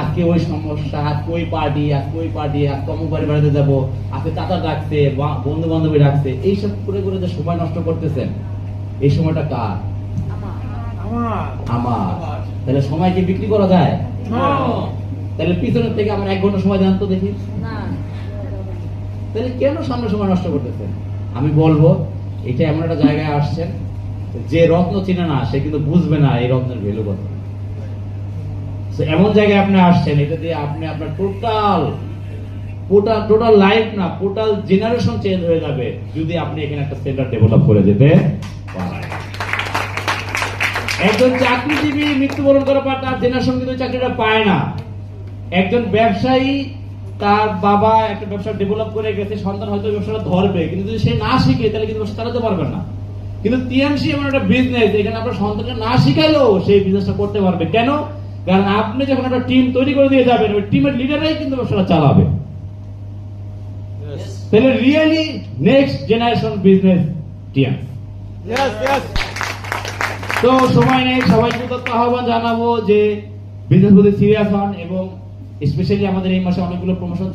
আজকে ওই সমস্যা আজকে ওই পার্টি আজকে ওই পার্টি আজকে অমুক বাড়ি বাড়িতে যাব আজকে চাচা ডাকছে বন্ধু বান্ধবী ডাকছে এইসব করে করে যে সময় নষ্ট করতেছেন এই সময়টা কার? আমার। তাহলে সময় কি বিক্রি করা যায়? তাহলে পিছনের থেকে আমার এক ঘণ্টা সময় দেন তো দেখি। তাহলে কেন সামনে সময় নষ্ট করতেছেন? আমি বলব এটা এমন একটা জায়গায় আসছেন যে রত্ন চিনে না সে কিন্তু বুঝবে না এই রত্নের ভ্যালু কত। So, এমন জায়গায় আপনি আসছেন, এটা দিয়ে আপনি আপনার টোটাল টোটাল লাইফ না জেনারেশন চেঞ্জ হয়ে যাবে যদি আপনি এখানে একটা সেন্টার ডেভেলপ করে যেতে পারেন। একজন চাকরিজীবী মৃত্যুবরণ করার পর তার জেনারেশন কিন্তু চাকরিটা পায় না। একজন ব্যবসায়ী, তার বাবা একটা ব্যবসা ডেভেলপ করে গেছে, সন্তান হয়তো ব্যবসাটা ধরবে, কিন্তু যদি সে না শিখে, তাহলে কিন্তু চালাতে পারবে না। কিন্তু টিএমসি এমন একটা বিজনেস এখানে আপনার সন্তানকে না শিখালেও সেই বিজনেসটা করতে পারবে। কেন? কারণ আপনি যখন একটা টিম তৈরি করে দিয়ে যাবেন ওই টিমের লিডাররাই কিন্তু ব্যবসাটা চালাবে। তাহলে really next generation business team তো সময় নেই সবাইকে তত্ত্ব আহ্বান জানাব যে বিজনেস প্রতি সিরিয়াস হন এবং স্পেশালি আমাদের এই মাসে অনেকগুলো প্রমোশন